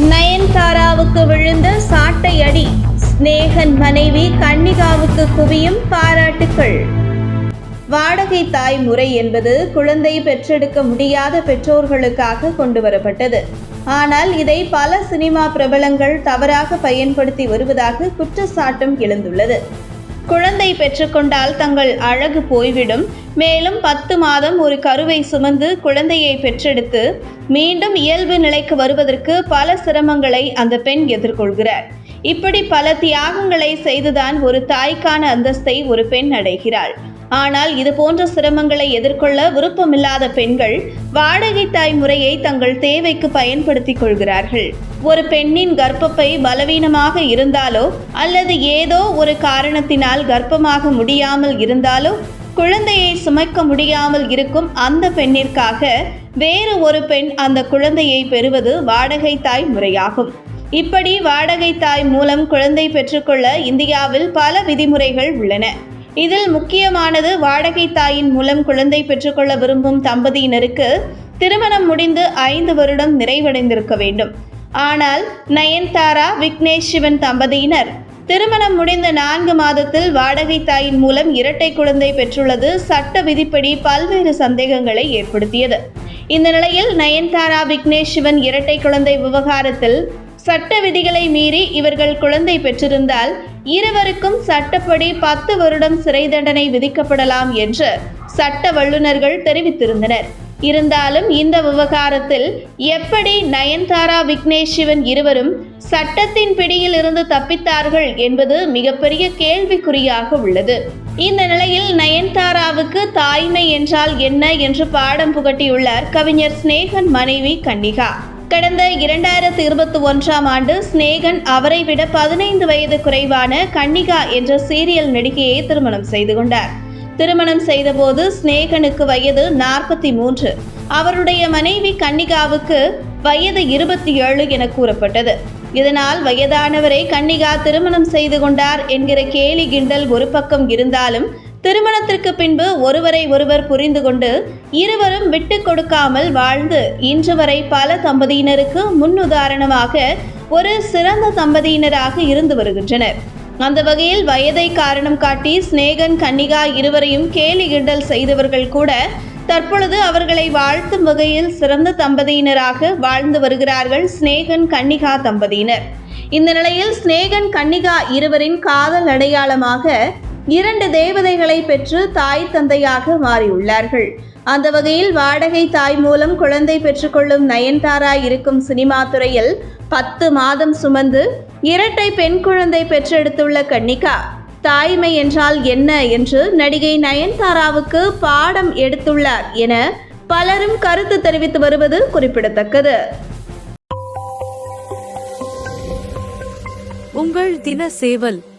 நயன்தாராவுக்கு விழுந்த சாட்டை அடி ஸ்நேகன் மனைவி கன்னிகாவுக்கு குவியும் பாராட்டுக்கள். வாடகை தாய் முறை என்பது குழந்தை பெற்றெடுக்க முடியாத பெற்றோர்களுக்காக கொண்டு வரப்பட்டது ஆனால் இதை பல சினிமா பிரபலங்கள் தவறாக பயன்படுத்தி வருவதாக குற்றச்சாட்டும் எழுந்துள்ளது. குழந்தை பெற்றுக்கொண்டால் தங்கள் அழகு போய்விடும். மேலும் பத்து மாதம் ஒரு கருவை சுமந்து குழந்தையை பெற்றெடுத்து மீண்டும் இயல்பு நிலைக்கு வருவதற்கு பல சிரமங்களை அந்த பெண் எதிர்கொள்கிறார். இப்படி பல தியாகங்களை செய்துதான் ஒரு தாய்க்கான அந்தஸ்தை ஒரு பெண் அடைகிறாள். ஆனால் இது போன்ற சிரமங்களை எதிர்கொள்ள விருப்பமில்லாத பெண்கள் வாடகை தாய் முறையை தங்கள் தேவைக்கு பயன்படுத்திக் கொள்கிறார்கள். ஒரு பெண்ணின் கர்ப்பப்பை பலவீனமாக இருந்தாலோ அல்லது ஏதோ ஒரு காரணத்தினால் கர்ப்பமாக முடியாமல் இருந்தாலோ குழந்தையை சுமக்க முடியாமல் இருக்கும் அந்த பெண்ணிற்காக வேறு ஒரு பெண் அந்த குழந்தையை பெறுவது வாடகை தாய் முறையாகும். இப்படி வாடகை தாய் மூலம் குழந்தை பெற்றுக்கொள்ள இந்தியாவில் பல விதிமுறைகள் உள்ளன. இதில் முக்கியமானது வாடகை தாயின் மூலம் குழந்தை பெற்றுக்கொள்ள விரும்பும் தம்பதியினருக்கு திருமணம் முடிந்து ஐந்து வருடம் நிறைவடைந்திருக்க வேண்டும். ஆனால் நயன்தாரா விக்னேஷ் சிவன் தம்பதியினர் திருமணம் முடிந்த நான்கு மாதத்தில் வாடகை தாயின் மூலம் இரட்டை குழந்தை பெற்றுள்ளது சட்ட விதிப்படி பல்வேறு சந்தேகங்களை ஏற்படுத்தியது. இந்த நிலையில் நயன்தாரா விக்னேஷ் சிவன் இரட்டை குழந்தை விவகாரத்தில் சட்ட விதிகளை மீறி இவர்கள் குழந்தை பெற்றிருந்தால் இருவருக்கும் சட்டப்படி பத்து வருடம் சிறை தண்டனை விதிக்கப்படலாம் என்று சட்ட வல்லுநர்கள் தெரிவித்திருந்தனர். இருந்தாலும் இந்த விவகாரத்தில் எப்படி நயன்தாரா விக்னேஷ் சிவன் இருவரும் சட்டத்தின் பிடியில் இருந்து தப்பித்தார்கள் என்பது மிகப்பெரிய கேள்விக்குறியாக உள்ளது. இந்த நிலையில் நயன்தாராவுக்கு தாய்மை என்றால் என்ன என்று பாடம் புகட்டியுள்ளார் கவிஞர் ஸ்நேகன் மனைவி கன்னிகா. கடந்த இரண்டாயிரத்தி இருபத்தி ஒன்றாம் ஆண்டு ஸ்நேகன் அவரை விட பதினைந்து வயது குறைவான கன்னிகா என்ற சீரியல் நடிகையை திருமணம் செய்து கொண்டார். திருமணம் செய்தபோது ஸ்நேகனுக்கு வயது நாற்பத்தி மூன்று. அவருடைய மனைவி கன்னிகாவுக்கு வயது இருபத்தி ஏழு என கூறப்பட்டது. இதனால் வயதானவரை கன்னிகா திருமணம் செய்து கொண்டார் என்கிற கேலி கிண்டல் ஒரு பக்கம் இருந்தாலும் திருமணத்திற்கு பின்பு ஒருவரை ஒருவர் புரிந்து கொண்டு இருவரும் விட்டு கொடுக்காமல் வாழ்ந்து இன்று வரை பல தம்பதியினருக்கு முன்னுதாரணமாக ஒரு சிறந்த தம்பதியினராக இருந்து வருகின்றனர். அந்த வகையில் வயதை காரணம் காட்டி ஸ்நேகன் கன்னிகா இருவரையும் கேலி கிண்டல் செய்தவர்கள் கூட தற்பொழுது அவர்களை வாழ்த்தும் வகையில் சிறந்த தம்பதியினராக வாழ்ந்து வருகிறார்கள் ஸ்நேகன் கன்னிகா தம்பதியினர். இந்த நிலையில் ஸ்நேகன் கன்னிகா இருவரின் காதல் அடையாளமாக இரண்டு தேவதைகளை பெற்று தாய் தந்தையாக மாறியுள்ளார்கள். அந்த வகையில் வாடகை தாய் மூலம் குழந்தை பெற்றுக்கொள்ளும் நயன்தாரா இருக்கும் சினிமா துறையில் பத்து மாதம் சுமந்து இரட்டை பெண் குழந்தை பெற்றெடுத்துள்ள கன்னிகா தாய்மை என்றால் என்ன என்று நடிகை நயன்தாராவுக்கு பாடம் எடுத்துள்ளார் என பலரும் கருத்து தெரிவித்து வருவது குறிப்பிடத்தக்கது. உங்கள் தின சேவல்